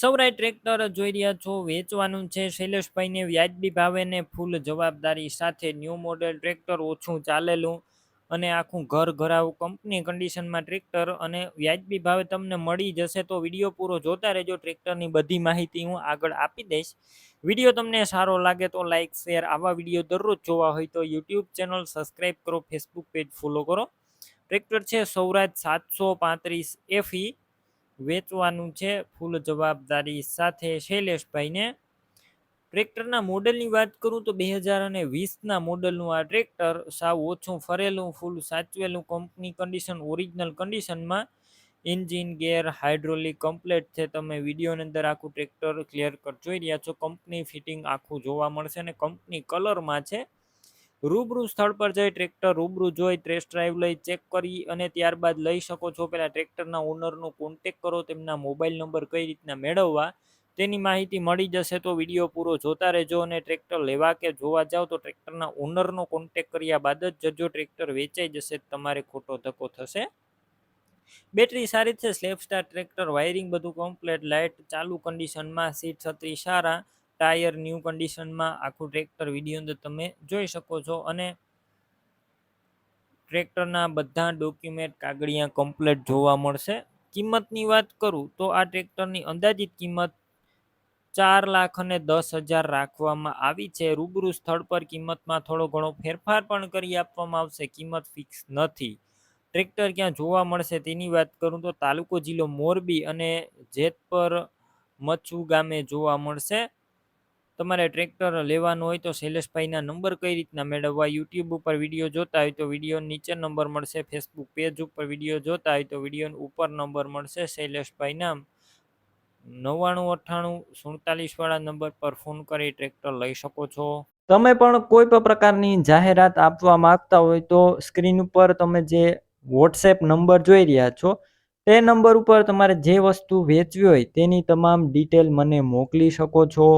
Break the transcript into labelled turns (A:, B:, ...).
A: સૌરાય tractor જોઈ રહ્યા છો, વેચવાનું છે. શૈલેષભાઈને વ્યાજબી ભાવે ને ફૂલ જવાબદારી સાથે ન્યૂ મોડેલ ટ્રેક્ટર ઓછું ચાલેલું અને આખું ઘર ઘરાવું. કંપની કન્ડિશનમાં ટ્રેક્ટર અને વ્યાજબી ભાવે તમને મળી જશે તો વીડિયો પૂરો જોતા રહેજો. ટ્રેક્ટરની બધી માહિતી હું આગળ આપી દઈશ. વીડિયો તમને સારો લાગે તો લાઇક શેર આવા વીડિયો દરરોજ જોવા હોય તો યુટ્યુબ ચેનલ સબસ્ક્રાઈબ કરો, ફેસબુક પેજ ફોલો કરો. ટ્રેક્ટર છે સૌરાજ સાતસો પાંત્રીસ એફી વેચવાનું છે. ફૂલ જવાબદારી સાથે શૈલેષભાઈને ટ્રેક્ટરના મોડલની વાત કરું તો બે હજાર અને વીસના મોડલનું આ ટ્રેક્ટર સાવ ઓછું ફરેલું, ફૂલ સાચવેલું કંપની કન્ડિશન ઓરિજિનલ કન્ડિશનમાં એન્જિન ગેર હાઇડ્રોલિક કમ્પ્લેટ છે. તમે વિડીયોની અંદર આખું ટ્રેક્ટર ક્લિયર કટ જોઈ રહ્યા છો. કંપની ફિટિંગ આખું જોવા મળશે અને કંપની કલરમાં છે. રૂબરૂ સ્થળ પર જઈ ટ્રેક્ટર રૂબરૂ જોઈ ટેસ્ટ ડ્રાઈવ લઈ ચેક કરી અને ત્યારબાદ લઈ શકો છો. પહેલાં ટ્રેક્ટરના ઓનરનો કોન્ટેક કરો, તેમના મોબાઈલ નંબર કઈ રીતના મેળવવા તેની માહિતી મળી જશે તો વીડિયો પૂરો જોતા રહેજો અને ટ્રેક્ટર લેવા કે જોવા જાઓ તો ટ્રેક્ટરના ઓનરનો કોન્ટેક કર્યા બાદ જ જજો ટ્રેક્ટર વેચાઈ જશે તમારે ખોટો ધક્કો થશે. બેટરી સારી છે સ્લેપ સ્ટાર ટ્રેક્ટર વાયરિંગ બધું કમ્પ્લેટ લાઇટ ચાલુ કન્ડિશનમાં સીટ છત્રી, સારા ટાયર, ન્યૂ કન્ડિશનમાં આખું ટ્રેક્ટર વીડિયો અંદર તમે જોઈ શકો છો અને ટ્રેક્ટરના બધા ડોક્યુમેન્ટ કાગળિયા કમ્પ્લેટ જોવા મળશે. કિંમતની વાત કરું તો આ ટ્રેક્ટરની અંદાજિત કિંમત ચાર લાખ અને દસ હજાર રાખવામાં આવી છે. રૂબરૂ સ્થળ પર કિંમતમાં થોડો ઘણો ફેરફાર પણ કરી આપવામાં આવશે. કિંમત ફિક્સ નથી. ટ્રેક્ટર ક્યાં જોવા મળશે તેની વાત કરું તો તાલુકો જિલ્લો મોરબી અને જેતપર મચ્છુ ગામે જોવા મળશે. તમારે ટ્રેક્ટર લેવાનું હોય તો શૈલેષભાઈના નંબર કઈ રીતના મેળવવા? યુટ્યુબ ઉપર વીડિયો જોતા હોય તો વીડિયો નીચે નંબર મળશે. ફેસબુક પેજ ઉપર વીડિયો જોતા હોય તો વીડિયો ઉપર નંબર મળશે. શૈલેષભાઈના નવ્વાણું, અઠ્ઠાણું, સુડતાલીસ વાળા નંબર પર ફોન કરી ટ્રેક્ટર લઈ શકો છો. તમે પણ કોઈ પણ પ્રકારની જાહેરાત આપવા માંગતા હોય તો સ્ક્રીન ઉપર તમે જે વોટ્સએપ નંબર જોઈ રહ્યા છો, તે નંબર ઉપર તમારે જે વસ્તુ વેચવી હોય તેની તમામ ડિટેલ મને મોકલી શકો છો.